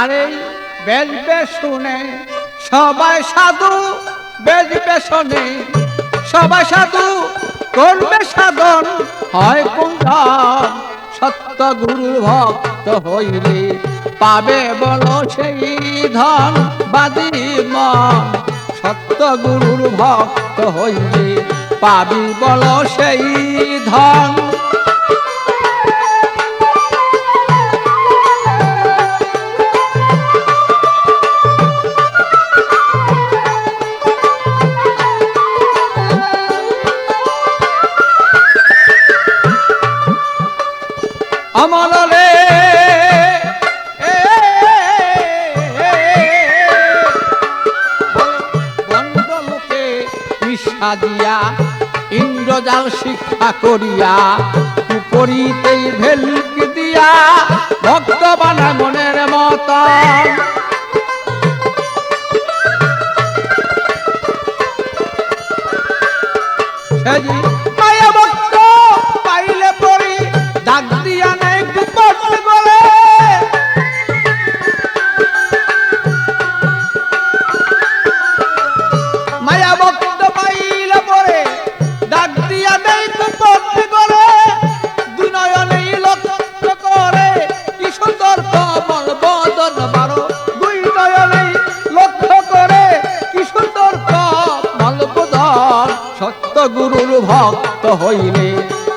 আর এই বেজবে শুনে, সবাই সাধু বেজবে শোনে। সবাই সাধু করবে সাধন, হয় কুঞ্জন সত্য গুরু ভক্ত হইলে পাবে বল সেই ধন বাদী মন। সত্য গুরুর ভক্ত হইলে পাবি বল সেই ধন। দিয়া ইন্দ্রজাল শিক্ষা করিয়া উপরিতেই ভেলুক দিয়া ভক্ত বানায় মনের মতন। সেজি ভক্ত হইলে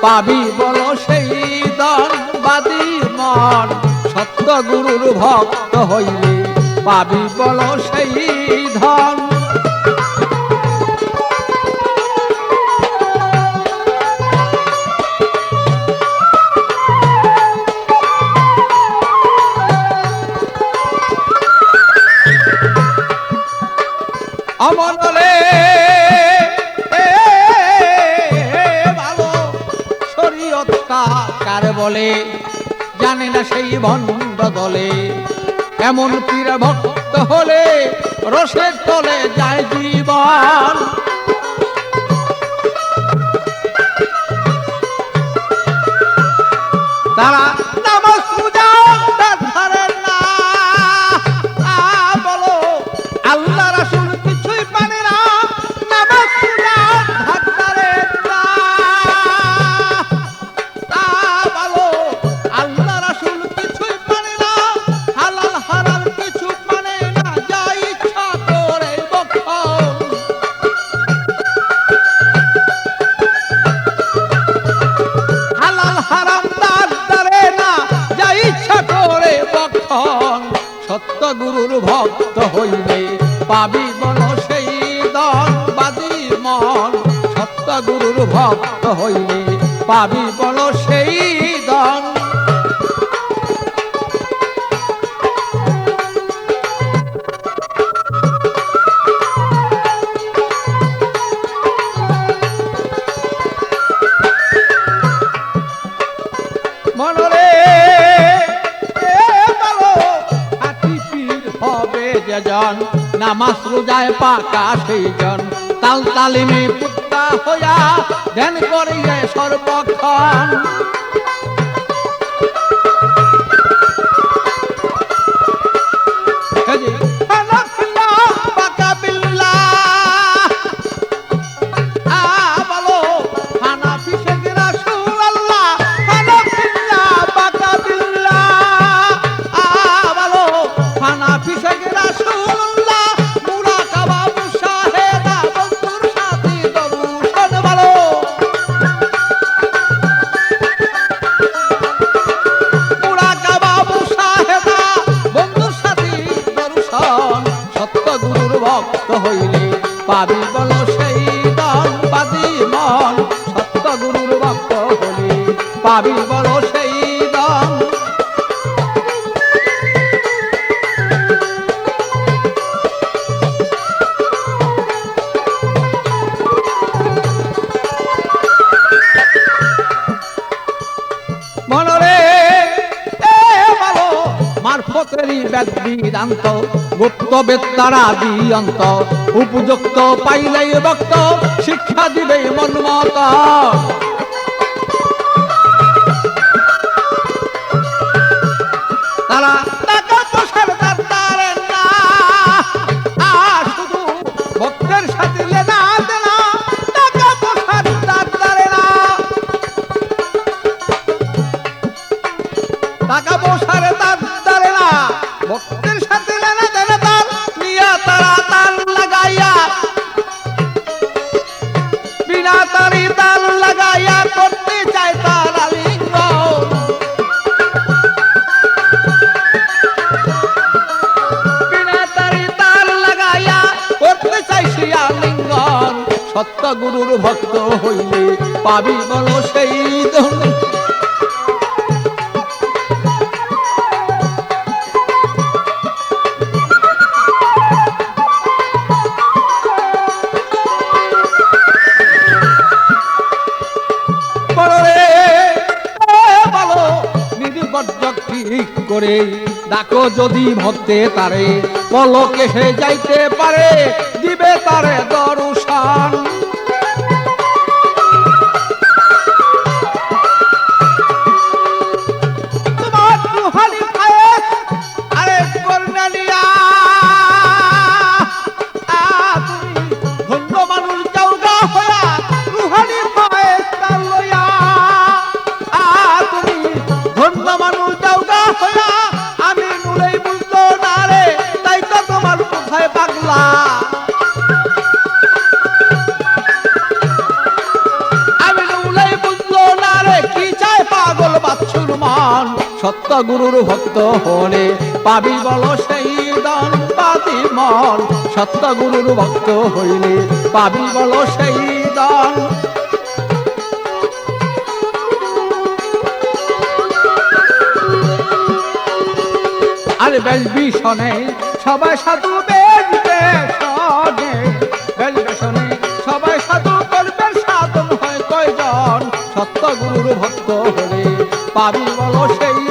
পাবি বল সেই দন বাদী মন। সত্য গুরুর ভক্ত হইলে পাবি বল সেই ধন। এ, কার বলে? জানে না সেই ভণ্ড দলে। এমন পীর ভক্ত হলে রসের তলে যায় জীবন তারা ভক্ত হইলে পাবি বল সেই দন বাদী মন সত্য গুরুর ভক্ত হইলে পাবি বল সেই দন মনরে যেজন নামাজ রোজায় পাকা সেই জন তাল তালিমে পুত্তা হইয়া ধ্যান করিয়ে সর্বক্ষণ। পাবি বল সেই দন মনরে ভালো, মারফতেরই বেদ বিদান্ত গুপ্ত বেত্তারা দিয়ন্ত, উপযুক্ত পাইলেই ভক্ত, শিক্ষা দিবে মনমত। চাই সত্য গুরুর ভক্ত হইলে পাবি বলো সেই করে ডাকো যদি ভক্তে তারে। পলকে সে যাইতে পারে দিবে তারে দরুশান গুরুর ভক্ত হলে পাবি বল সেই দান পাতি মন। সত্য গুরুর ভক্ত হইলে পাবি বল সেই দান আরে বেশ ভীষণে সবাই সাধু বেশ বেশনে বেশ বেশনে সবাই সাধু করবেন সাধন হয় কয়জন? সত্য গুরুর ভক্ত হলে পাবি বলো সেই